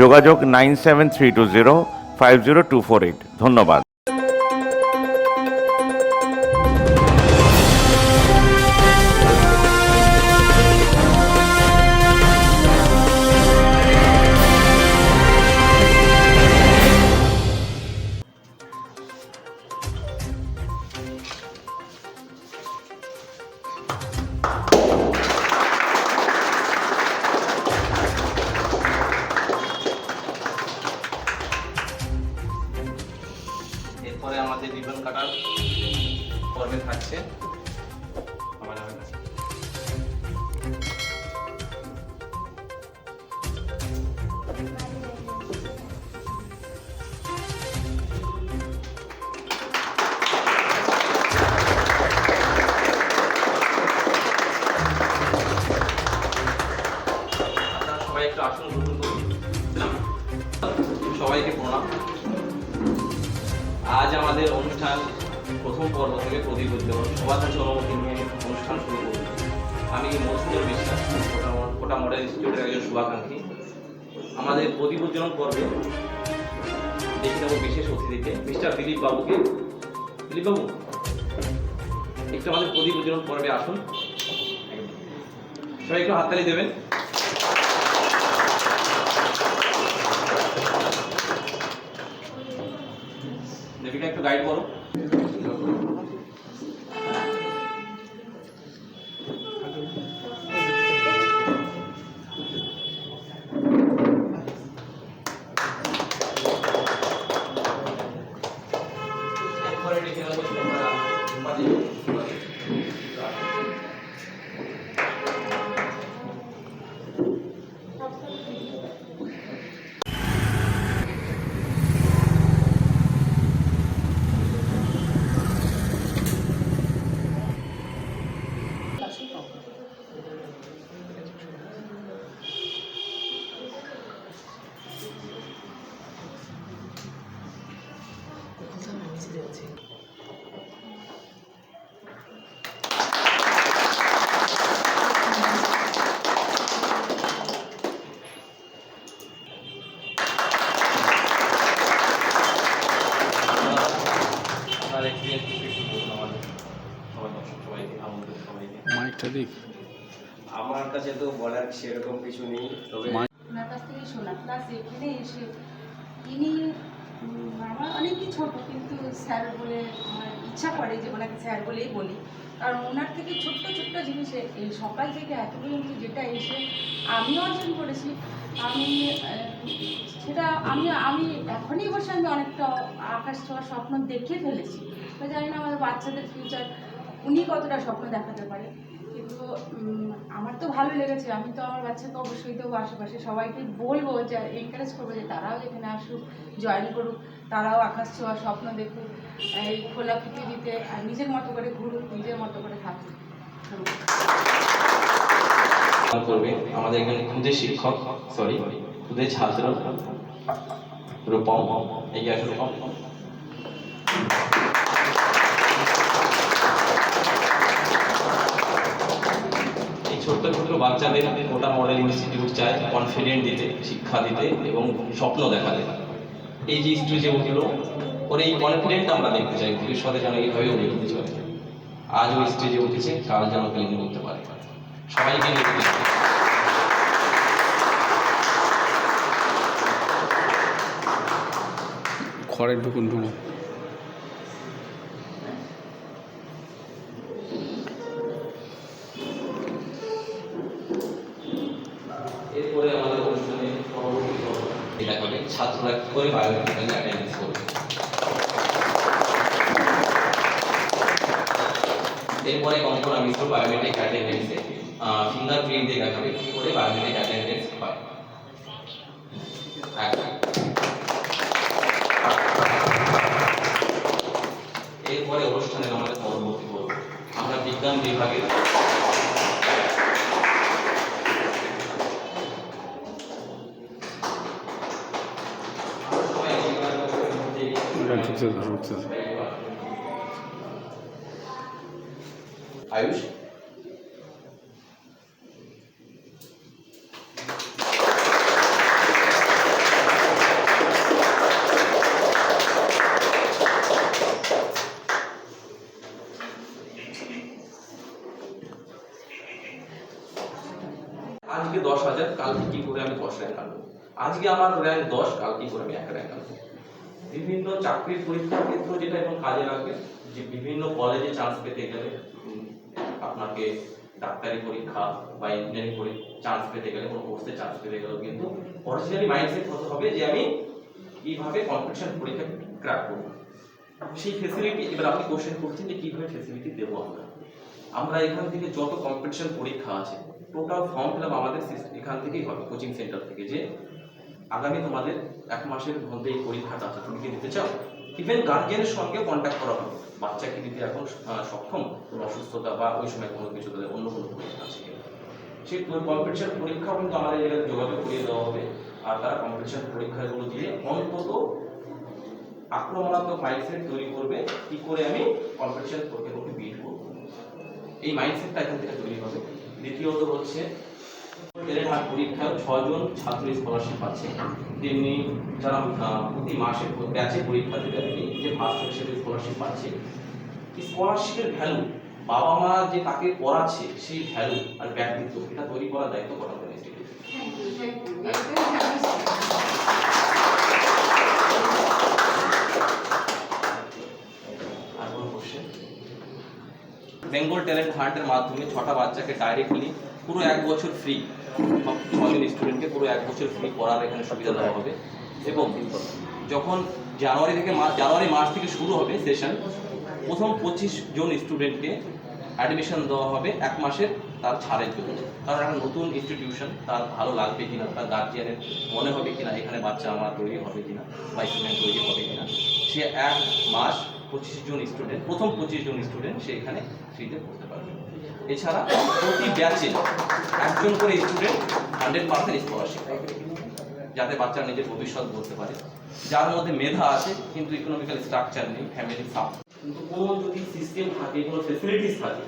যোগাযোগ nine seven three two zero five zero two four eight. ধন্যবাদ। আমাদের প্রদীপ উজ্জ্বলন পর্বে দেখে নেব বিশেষ অতিথিকে। মিস্টার দিলীপ বাবুকে। দিলীপ বাবু, একটু আমাদের প্রদীপ উজ্জ্বলন পর্বে আসুন। সবাই একটু হাততালি দেবেন। দেবিকা, একটু গাইড করো। মাইকটা দিক। আমার কাছে তো বলার সেরকম কিছু নেই তবে ওনার কাছ থেকে শোনা। প্লাস এখানে এসে ইনি উম, আমার অনেকই ছোট কিন্তু স্যার বলে আমার ইচ্ছা করে যে ওনাকে স্যার বলেই বলি। কারণ ওনার থেকে ছোট্ট ছোট্ট জিনিসে এই সকাল থেকে এত পর্যন্ত যেটা এসে আমি অর্জন করেছি আমি সেটা আমি আমি এখনই বসে আমি অনেকটা আকাশ ছোঁয়ার স্বপ্ন দেখে ফেলেছি। তো জানি না আমাদের বাচ্চাদের ফিউচার উনি কতটা স্বপ্ন দেখাতে পারে। উম, আমার তো ভালো লেগেছে। আমি তো আমার বাচ্চাকে অবশ্যই দেবো আশেপাশে। সবাইকে বলব যে এনকারেজ করব যে তারাও এখানে আসুক জয়েন করুক তারাও আকাশ ছোঁয়া স্বপ্ন দেখুক এই খোলা পৃথিবীতে আর নিজের মতো করে ঘুরুক নিজের মতো করে থাকুক। করবে আমাদের একজন খুদে শিক্ষক সরি খুদে ছাত্র রূপম এগিয়ে আসুন ছোট্ট ছোট্ট বাচ্চাদের গোটা মডেল ইনস্টিটিউট চায় কনফিডেন্ট দিতে, শিক্ষা দিতে এবং স্বপ্ন দেখাতে। এই যে স্টেজে উঠল ওর এই কনফিডেন্ট আমরা দেখতে চাই, ভবিষ্যতে যেন এইভাবে উঠে উঠতে চলে আজ ওই স্টেজে উঠেছে, কাল যেন ক্লিন করতে পারে। সবাইকে নিয়ে ঘরে ঢুকুন ঢুকুন। এটা হবে ছাত্ররা কি করে বায়োমেট্রিক্যাল অ্যাটেন্ডেন্স করবে। এরপরে কঙ্কনা মিশ্র বায়োমেট্রিক অ্যাটেন্ডেন্সে ফিঙ্গারপ্রিন্ট দিয়ে দেখাবে, কি করে বায়োমেট্রিক অ্যাটেন্ডেন্স আয়ুষ আজকে দশ হাজার, কালকে কি করে আমি দশ র্যাঙ্ক আনব আজকে আমার র্যাঙ্ক দশ কাল কি করে আমি এক র্যাঙ্ক আনব বিভিন্ন চাকরির পরীক্ষার ক্ষেত্রে যেটা এখন কাজে লাগবে, যে বিভিন্ন কলেজে চান্স পেতে গেলে আপনাকে ডাক্তারি পরীক্ষা বা ইঞ্জিনিয়ারিং পরীক্ষা চান্স পেতে গেলে কোনো কোর্সে চান্স পেতে গেলেও কিন্তু অরিজিনালি মাইন্ডসেট হতে হবে যে আমি কীভাবে কম্পিটিশন পরীক্ষা ক্র্যাক করব। সেই ফেসিলিটি এবার আপনি কোশ্চেন করছেন যে কীভাবে ফেসিলিটি দেবো আমরা? আমরা এখান থেকে যত কম্পিটিশন পরীক্ষা আছে টোটাল ফর্ম ফিল আমাদের এখান থেকেই হবে কোচিং সেন্টার থেকে যে আগামী তোমাদের এক মাসের মধ্যে এই পরীক্ষাটা আছে তুমি কি দিতে চাও? ইভেন গার্জিয়ানের সঙ্গে কন্ট্যাক্ট করা হবে। বাচ্চা কি দিতে এখন সক্ষম? কোনো অসুস্থতা বা ওই সময় কোনো কিছু তাদের অন্য কোনো পরীক্ষা আছে সেই কম্পিটিশন পরীক্ষাও কিন্তু আমাদের জায়গায় যোগাযোগ করিয়ে দেওয়া হবে। আর তারা কম্পিটিশন পরীক্ষাগুলো দিয়ে অন্তত আক্রমণাত্মক মাইন্ডসেট তৈরি করবে, কি করে আমি কম্পিটিশন পরীক্ষাগুলোকে বিট করব। এই মাইন্ডসেটটা এখান থেকে তৈরি হবে। দ্বিতীয়ত হচ্ছে ছজন ছাত্র স্কলারশিপ তেমনি যারা প্রতি মাসে ব্যাচে পরীক্ষা আর যে ফার্স্ট হিসেবে স্কলারশিপ পাচ্ছে স্কলারশিপের ভ্যালু বাবা মা যে তাকে পড়াচ্ছে, সেই ভ্যালু আর ব্যক্তিত্ব, এটা তৈরি করার দায়িত্ব করা বেঙ্গল ট্যালেন্ট হান্টের মাধ্যমে ছটা বাচ্চাকে ডাইরেক্টলি পুরো এক বছর ফ্রি ছজন স্টুডেন্টকে পুরো এক বছর ফ্রি পড়ার এখানে সুবিধা দেওয়া হবে। এবং যখন জানুয়ারি থেকে মার্চ জানুয়ারি মাস থেকে শুরু হবে সেশন প্রথম পঁচিশ জন স্টুডেন্টকে অ্যাডমিশন দেওয়া হবে এক মাসের তার ছাড়ের জন্য। কারণ একটা নতুন ইনস্টিটিউশন তার ভালো লাগবে কিনা, তার গার্জিয়ানের মনে হবে কিনা, এখানে বাচ্চা আমার তৈরি হবে কিনা বা স্টুডেন্ট তৈরি হবে কিনা, সে এক মাস পঁচিশ জন স্টুডেন্ট প্রথম পঁচিশ জন স্টুডেন্ট সে এখানে ফ্রিতে পড়তে পারবে। এছাড়া প্রতি ব্যাচে একজন করে স্টুডেন্ট হান্ড্রেড পার্সেন্ট স্কলারশিপ যাতে বাচ্চা নিজের ভবিষ্যৎ বলতে পারে। যার মধ্যে মেধা আছে, কিন্তু ইকোনমিক্যাল স্ট্রাকচার নেই ফ্যামিলি সাপ কিন্তু কোনো যদি সিস্টেম থাকে, কোনো ফেসিলিটিস থাকে,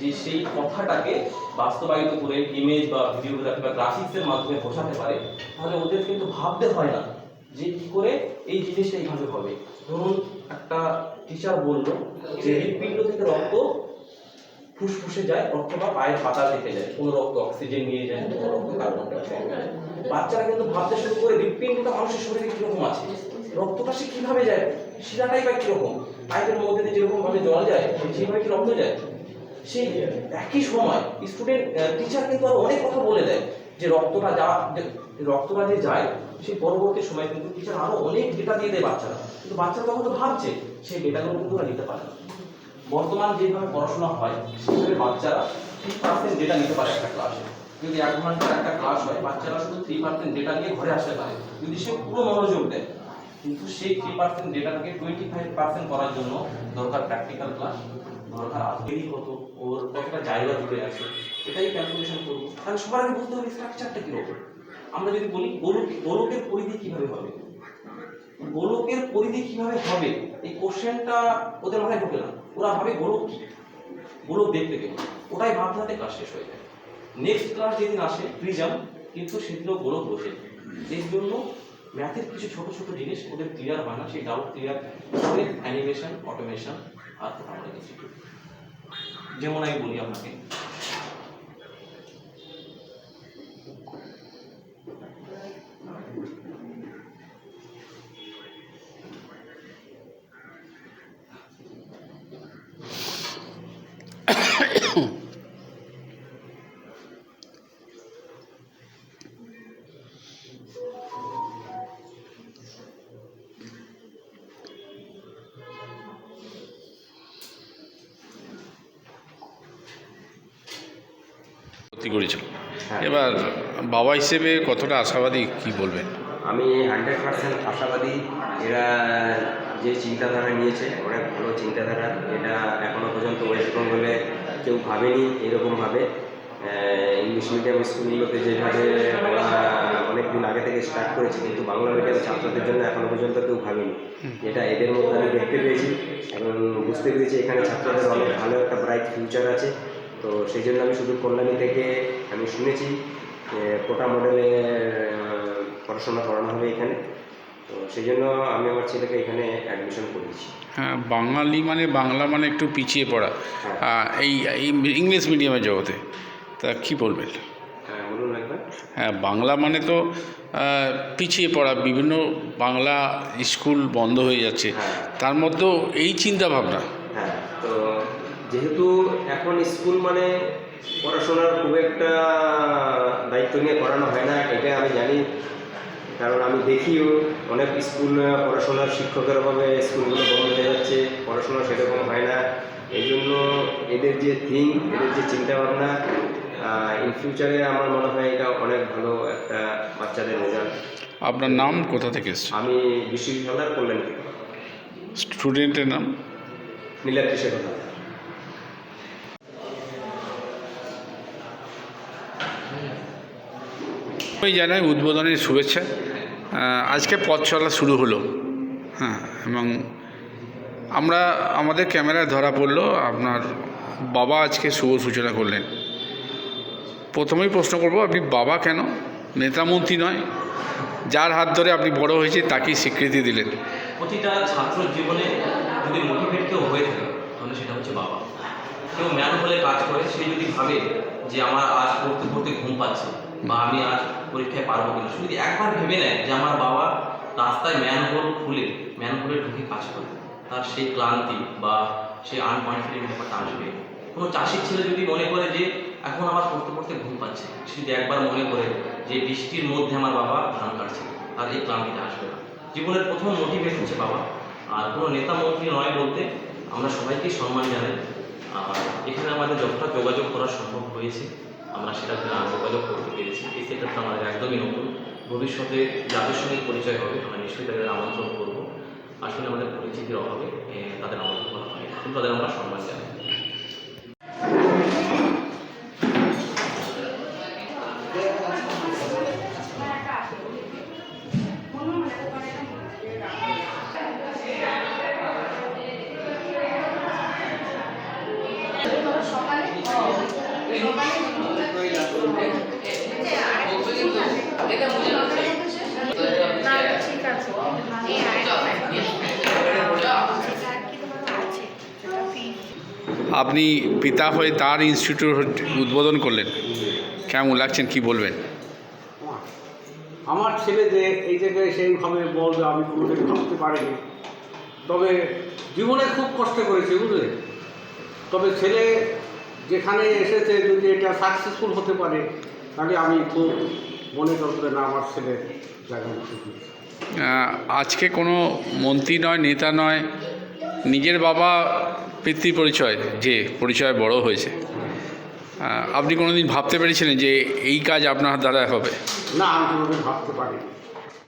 যে সেই কথাটাকে বাস্তবায়িত করে ইমেজ বা ভিডিওগ্রাফি বা গ্রাফিক্সের মাধ্যমে বোঝাতে পারে, তাহলে ওদের কিন্তু ভাবতে হয় না যে কি করে এই জিনিসটা এইভাবে হবে। ধরুন, একটা টিচার বলল যে হৃৎপিণ্ড থেকে রক্ত ফুসফুসে যায় রক্ত বা পায়ের পাতা থেকে যায়। কোনো রক্ত অক্সিজেন নিয়ে যায়, কোনো রক্ত কার্বন বাচ্চারা কিন্তু ভাবতে শুরু করে হৃৎপিণ্ডটা মানুষের শরীরে কীরকম আছে? রক্তটা সে কীভাবে যায়? শিরাটাই বা কীরকম? পাইপের মধ্যে দিয়ে যেরকম ভাবে জল যায় সেইভাবে কি রক্ত যায়? সেই একই সময় স্টুডেন্ট টিচার কিন্তু আরও অনেক কথা বলে দেয় যে রক্তটা যা রক্তটা যে যায় সেই পরবর্তী সময় কিন্তু টিচার আরও অনেক ডেটা দিয়ে দেয় বাচ্চারা। কিন্তু বাচ্চারা তখন তো ভাবছে সেই ডেটাগুলো কিন্তু নিতে পারে না। বর্তমান যেভাবে পড়াশোনা হয়, সেভাবে বাচ্চারা থ্রি পার্সেন্ট ডেটা নিতে পারে একটা ক্লাসে যদি এক ঘণ্টার একটা ক্লাস হয়, বাচ্চারা শুধু থ্রি পার্সেন্ট ডেটা নিয়ে ঘরে আসতে পারে। যদি সে পুরো মনোযোগ দেয়, কিন্তু সেই থ্রি পার্সেন্ট ডেটাটাকে টোয়েন্টি ফাইভ পার্সেন্ট করার জন্য দরকার প্র্যাকটিক্যাল ক্লাস দরকার আজকেরই কত ওর কতটা জায়গা জুড়ে আছে। এটাই ক্যালকুলেশন করব। তাহলে সবার আগে বুঝতে হবে স্ট্রাকচারটা কীরকম? আমরা যদি বলি গোলক গোলকের পরিধি কীভাবে হবে? গোলকের পরিধি কীভাবে হবে? এই কোশ্চেনটা ওদের মাথায় ঢোকে না। ওরা ভাবে গোলক কি? গোলক দেখতে গেলে ওটাই ভাবতে ক্লাস শেষ হয়ে যায়। নেক্সট ক্লাস যেদিন আসে প্রিজম কিন্তু সেদিনও গোলক বসে। এর জন্য ম্যাথের কিছু ছোট ছোট জিনিস ওদের ক্লিয়ার হয় না, সেই ডাউট ক্লিয়ার করে অ্যানিমেশন অটোমেশন আর আমাদের যেমন আমি বলি আপনাকে ভর্তি করেছিল। হ্যাঁ। এবার বাবা হিসেবে কতটা আশাবাদী কি বলবেন? আমি হান্ড্রেড পার্সেন্ট আশাবাদী। এরা যে চিন্তাধারা নিয়েছে অনেক ভালো চিন্তাধারা। এটা এখনও পর্যন্ত ওয়েস্ট বেঙ্গলে কেউ ভাবেনি এরকমভাবে। ইংলিশ মিডিয়াম স্কুলগুলোতে যেভাবে ওরা অনেক দিন আগে থেকে স্টার্ট করেছে কিন্তু বাংলা মিডিয়াম ছাত্রদের জন্য এখনও পর্যন্ত কেউ ভাবেনি। এটা এদের মধ্যে আমি দেখতে পেয়েছি এবং বুঝতে পেরেছি এখানে ছাত্রদের অনেক ভালো একটা ব্রাইট ফিউচার আছে। তো সেই জন্য আমি শুধু কল্যাণী থেকে আমি শুনেছি যে কোটা মডেলে পড়াশোনা করানো হবে এখানে। তো সেই জন্য আমি আমার ছেলেকে এখানে অ্যাডমিশন করেছি হ্যাঁ বাঙালি মানে বাংলা মানে একটু পিছিয়ে পড়া। এই এই ইংলিশ মিডিয়ামের জগতে। তা কি বলবেন? হ্যাঁ হ্যাঁ বাংলা মানে তো পিছিয়ে পড়া। বিভিন্ন বাংলা স্কুল বন্ধ হয়ে যাচ্ছে। হ্যাঁ। তার মধ্যেও এই চিন্তা ভাবনা হ্যাঁ তো যেহেতু এখন স্কুল মানে পড়াশোনার খুব একটা দায়িত্ব নিয়ে করানো হয় না এটা আমি জানি। কারণ আমি দেখিও অনেক স্কুল পড়াশোনার শিক্ষকের অভাবে স্কুলগুলো বন্ধ হয়ে যাচ্ছে পড়াশোনা সেরকম হয় না। এই জন্য এদের যে থিঙ্ক এদের যে চিন্তাভাবনা ইন ফিউচারে আমার মনে হয় এটা অনেক ভালো একটা বাচ্চাদের রেজাল্ট আপনার নাম কোথা থেকে এসছে? আমি বিশ্ববিদ্যালয়ের কল্যাণ থেকে। স্টুডেন্টের নাম? নীলাদ্রি শেখর। আমি জানাই উদ্বোধনের শুভেচ্ছা। আজকে পথ চলা শুরু হলো। হ্যাঁ এবং আমরা, আমাদের ক্যামেরায় ধরা পড়ল আপনার বাবা আজকে শুভ সূচনা করলেন। প্রথমেই প্রশ্ন করব, আপনি বাবা কেন? নেতামন্ত্রী নয়। যার হাত ধরে আপনি বড় হয়েছে তাকেই স্বীকৃতি দিলেন। প্রতিটা ছাত্র জীবনে যদি মোটিভেট কেউ হয়ে থাকে, তাহলে সেটা হচ্ছে বাবা। কেউ ম্যান হলে কাজ করে, সে যদি ভাবে যে আমার আজ পড়তে পড়তে ঘুম পাচ্ছে বা আমি আজ পরীক্ষায় পারব কিনা। যদি একবার ভেবে নেয় যে আমার বাবা রাস্তায় ম্যান হোল খুলে ম্যান হোলে ঢুকে কাজ করে, তার সেই ক্লান্তি বা সেই আনকনফিডেন্ট ব্যাপারটা আসবে কোনো চাষির ছেলে যদি মনে করে যে এখন আমার পড়তে পড়তে ঘুম পাচ্ছে, সে যদি একবার মনে করে যে বৃষ্টির মধ্যে আমার বাবা ধান কাটছে, তার এই ক্লান্তিটা আসবে না। জীবনের প্রথম মোটিভেট হচ্ছে বাবা। আর কোনো নেতা মন্ত্রী নয় বলতে আমরা সবাইকে সম্মান জানাই। আর এখানে আমাদের যতটা যোগাযোগ করা সম্ভব হয়েছে আমরা সেটা যোগাযোগ করতে পেরেছি। এই সেক্টরটা আমাদের একদমই নতুন। ভবিষ্যতে যাদের সঙ্গে পরিচয় হবে, আমরা নিশ্চয়ই তাদের আমন্ত্রণ করব। আসলে আমাদের পরিচিতির অভাবে তাদের আমন্ত্রণ করা হয় তাদের আমরা সম্মান জানাই। আপনি পিতা হয়ে তার ইনস্টিটিউট উদ্বোধন করলেন। কেমন লাগছেন? কি বলবেন? আমার ছেলে যে এই জায়গায় সেইভাবে বলবে, আমি কোনোদিন ভাবতে পারিনি। তবে জীবনে খুব কষ্ট করেছে, বুঝলে? তবে ছেলে যেখানে এসেছে, যদি এটা সাকসেসফুল হতে পারে, তাহলে আমি খুব মনে করবে না আমার ছেলে আজকে কোনো মন্ত্রী নয় নেতা নয় নিজের বাবা পিতৃ পরিচয় যে পরিচয় বড় হয়েছে। আপনি কোনোদিন ভাবতে পেরেছিলেন যে এই কাজ আপনার দ্বারা হবে? না আমি কোনোদিন ভাবতে পারিনি।